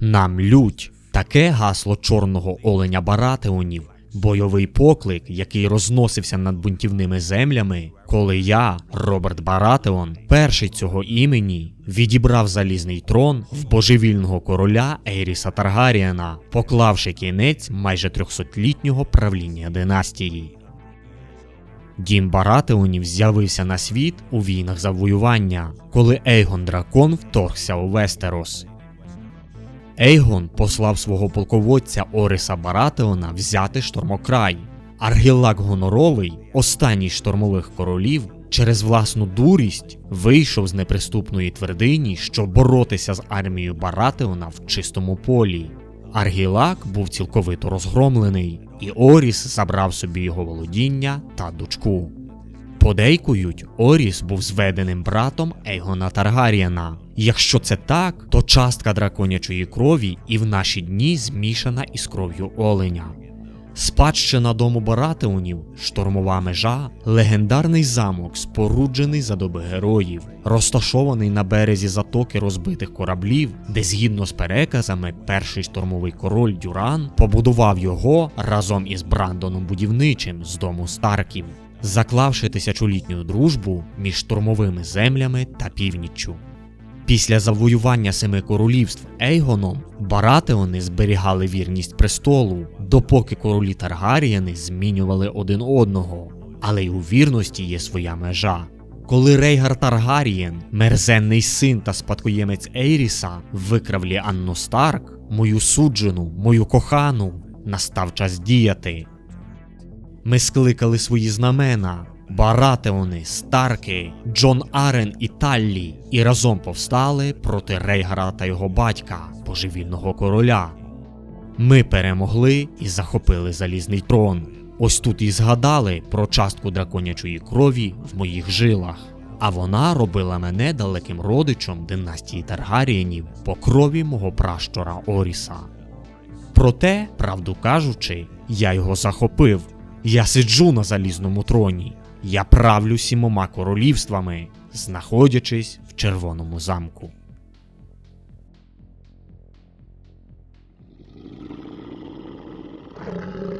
Нам лють таке гасло чорного оленя Баратеонів, бойовий поклик, який розносився над бунтівними землями, коли я, Роберт Баратеон, перший цього імені, відібрав залізний трон в божевільного короля Ейріса Таргаріена, поклавши кінець майже трьохсотлітнього правління династії. Дім Баратеонів з'явився на світ у війнах завоювання, коли Ейгон Дракон вторгся у Вестерос. Ейгон послав свого полководця Ориса Баратеона взяти штормокрай. Аргілак Гоноровий, останній штормових королів, через власну дурість вийшов з неприступної твердині, щоб боротися з армією Баратеона в чистому полі. Аргілак був цілковито розгромлений, і Оріс забрав собі його володіння та дочку. Подейкують, Оріс був зведеним братом Ейгона Таргарієна. Якщо це так, то частка драконячої крові і в наші дні змішана із кров'ю оленя. Спадщина дому Баратеонів, штормова межа, легендарний замок, споруджений за доби героїв, розташований на березі затоки розбитих кораблів, де згідно з переказами перший штормовий король Дюран побудував його разом із Брандоном будівничим з дому Старків, заклавши тисячолітню дружбу між штурмовими землями та північчю. Після завоювання семи королівств Ейгоном Баратеони зберігали вірність престолу, допоки королі Таргаріяни змінювали один одного. Але й у вірності є своя межа. Коли Рейгар Таргарієн, мерзенний син та спадкоємець Ейріса, викрав Ліанну Старк, мою суджену, мою кохану, настав час діяти. Ми скликали свої знамена. Баратеони, Старки, Джон Арен і Таллі і разом повстали проти Рейгара та його батька, божевільного короля. Ми перемогли і захопили залізний трон. Ось тут і згадали про частку драконячої крові в моїх жилах. А вона робила мене далеким родичом династії Таргарієнів по крові мого пращура Оріса. Проте, правду кажучи, я його захопив. Я сиджу на залізному троні я правлю сімома королівствами, знаходячись в червоному замку. you